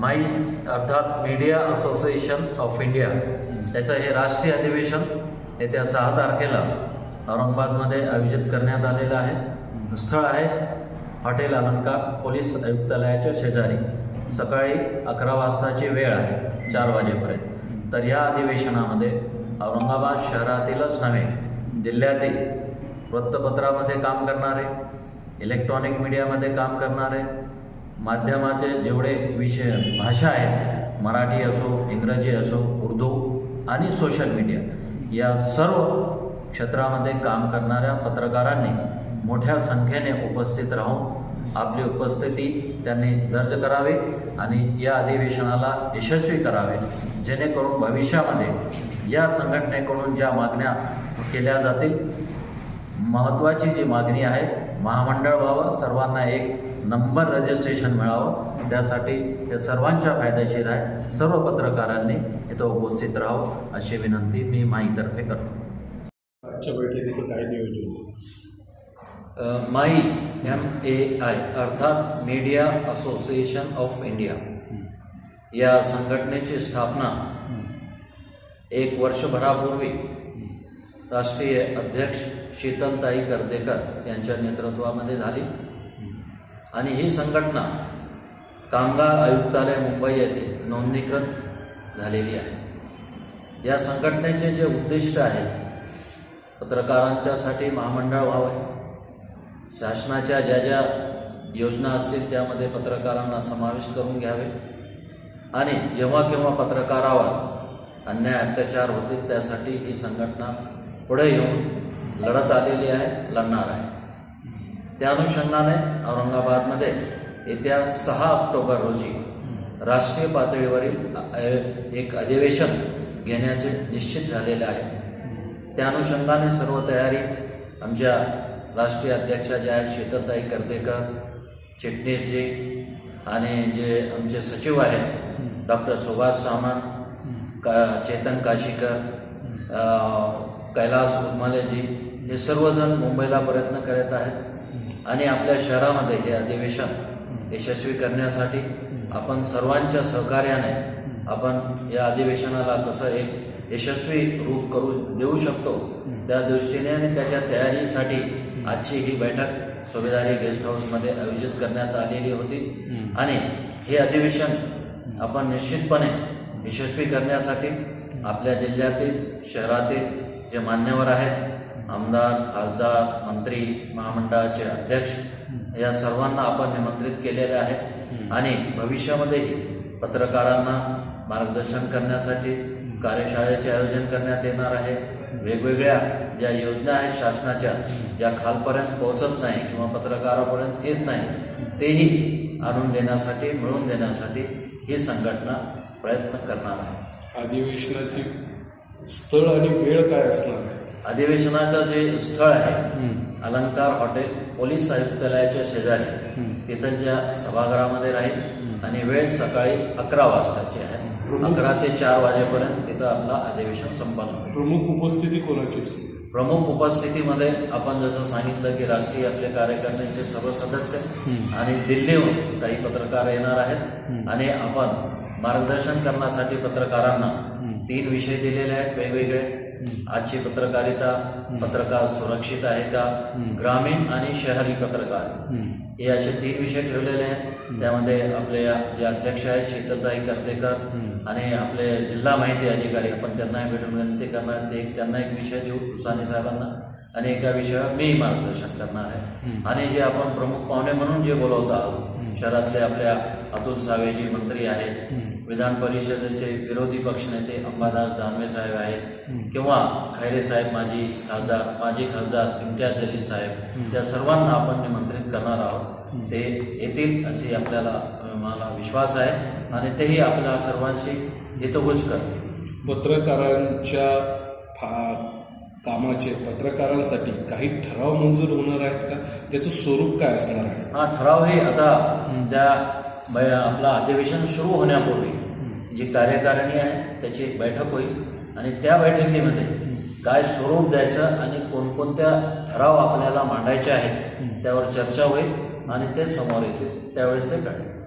माई अर्थात media association of India. त्याचं हे राष्ट्रीय अधिवेशन येत्या सहा तारखेला औरंगाबादमध्ये आयोजित करण्यात आलेलं आहे. स्थळ आहे हॉटेल अलंकार पोलीस आयुक्तालयाच्या शेजारी. सकाळी अकरा वाजताची वेळ आहे चार वाजेपर्यंत. तर या अधिवेशनामध्ये औरंगाबाद शहरातीलच नव्हे जिल्ह्यातील वृत्तपत्रामध्ये काम करणारे इलेक्ट्रॉनिक मीडियामध्ये काम करणारे माध्यमाचे जेवढे विषय भाषा आहेत मराठी असो इंग्रजी असो उर्दू आणि सोशल मीडिया या सर्व क्षेत्रामध्ये काम करणाऱ्या पत्रकारांनी मोठ्या संख्येने उपस्थित राहून आपली उपस्थिती त्यांनी दर्ज करावी आणि या अधिवेशनाला यशस्वी करावे जेणेकरून भविष्यामध्ये या संघटनेकडून ज्या मागण्या केल्या जातील महत्त्वाची जी मागणी आहे महामंडळ व्हावं सर्वांना एक नंबर रजिस्ट्रेशन मिळावं. त्यासाठी हे सर्वांच्या फायदेशीर आहे. सर्व पत्रकारांनी इथं उपस्थित राहावं अशी विनंती मी माईतर्फे करतो. आजच्या बैठकीचं काय नियोजन? माई एम ए आय अर्थात मीडिया असोसिएशन ऑफ इंडिया. या संघटनेची स्थापना एक वर्षभरापूर्वी राष्ट्रीय अध्यक्ष शीतलताई कर्देकर यांच्या नेतृत्वामध्ये झाली. आणि ही संघटना कामगार आयुक्तालय मुंबई येथे नोंदणीकृत झालेली आहे. या संघटनेचे जे उद्दिष्ट आहेत पत्रकारांच्यासाठी महामंडळ व्हावे शासनाच्या ज्या ज्या योजना असतील त्यामध्ये पत्रकारांना समाविष्ट करून घ्यावे आणि जेव्हा केव्हा पत्रकारावर अन्याय अत्याचार होतील त्यासाठी ही संघटना पुढे येऊन लढत आलेली आहे लढणार आहे. त्या अनुषंगाने औरंगाबादमध्ये येत्या सहा ऑक्टोबर रोजी राष्ट्रीय पातळीवरील एक अधिवेशन घेण्याचे निश्चित झालेले आहे. त्या अनुषंगाने सर्व तयारी आमच्या राष्ट्रीय अध्यक्षा ज्या आहेत शीतलताई कर्तेकर चिटणीसजी आणि जे आमचे सचिव आहेत डॉक्टर सुभाष सामंत का चेतन काशीकर कैलास उर्मालेजी हे सर्वजण मुंबईला प्रयत्न करत आहेत. आणि आपल्या शहरामध्ये हे अधिवेशन यशस्वी करण्यासाठी आपण सर्वांच्या सहकार्याने आपण या अधिवेशनाला कसं एक यशस्वी रूप करू देऊ शकतो त्या दृष्टीने आणि त्याच्या तयारीसाठी आजची ही बैठक सुभेदारी गेस्ट हाऊसमध्ये आयोजित करण्यात आलेली होती. आणि हे अधिवेशन आपण निश्चितपणे यशस्वी करण्यासाठी आपल्या जिल्ह्यातील शहरातील जे मान्यवर आहेत आमदार खासदार मंत्री महामंडळाचे अध्यक्ष या सर्वांना आपण निमंत्रित केलेले आहे आणि भविष्यामध्येही पत्रकारांना मार्गदर्शन करण्यासाठी कार्यशाळेचे आयोजन करण्यात येणार आहे. वेगवेगळ्या ज्या योजना आहेत शासनाच्या ज्या खालपर्यंत पोहोचत नाही किंवा पत्रकारापर्यंत येत नाही तेही आणून देण्यासाठी मिळवून देण्यासाठी ही संघटना प्रयत्न करणार आहे. अधिवेशनाची स्थळ आणि वेळ काय असणार? आहे अधिवेशनाचं जे स्थळ आहे अलंकार हॉटेल पोलीस आयुक्तालयाच्या शेजारी. तिथं सभागृहामध्ये राहील आणि वेळ सकाळी अकरा वाजताची आहे. अकरा ते चार वाजेपर्यंत तिथं आपला अधिवेशन संपन्न होईल. प्रमुख उपस्थिती कोणाची प्रमुख उपस्थितीमध्ये आपण जसं सांगितलं की राष्ट्रीय आपले कार्यकारिणीचे सर्व सदस्य आणि दिल्लीहून काही पत्रकार येणार आहेत. आणि आपण मार्गदर्शन करण्यासाठी पत्रकारांना तीन विषय दिलेले आहेत वेगवेगळे. आजची पत्रकारिता पत्रकार सुरक्षित आहे का? ग्रामीण आणि शहरी पत्रकार. हे असे तीन विषय ठेवलेले आहेत. त्यामध्ये आपले जे अध्यक्ष आहेत शीतलताई कर्तेकर आणि आपले जिल्हा माहिती अधिकारी आपण त्यांनाही भेटून विनंती करणार ते एक त्यांना एक विषय देऊ साने साहेबांना. आणि एका विषयावर मी मार्गदर्शन करणार आहे. आणि जे आपण प्रमुख पाहुणे म्हणून जे बोलवत आहोत शहरातले आपल्या अतुल सावेजी मंत्री आहेत विधान परिषदेचे विरोधी पक्षनेते अंबादास दानवे साहेब आहेत किंवा खैरे साहेब माजी खासदार माजी खासदार इम्तियाज जलील साहेब त्या सर्वांना आपण निमंत्रित करणार आहोत. ते येतील असे आपल्याला मला विश्वास आहे आणि तेही आपल्या सर्वांशी हितगुज करतील. पत्रकारांच्या फा- कामाचे पत्रकारांसाठी काही ठराव मंजूर होणार आहेत का? त्याचं स्वरूप काय असणार आहे? हा ठराव हे आता त्या आपलं अधिवेशन सुरू होण्यापूर्वी जी कार्यकारिणी आहे त्याची एक बैठक होईल. आणि त्या बैठकीमध्ये काय स्वरूप द्यायचं आणि कोणकोणत्या ठराव आपल्याला मांडायचे आहेत त्यावर चर्चा होईल आणि ते समोर येतील. त्यावेळेस ते कळेल.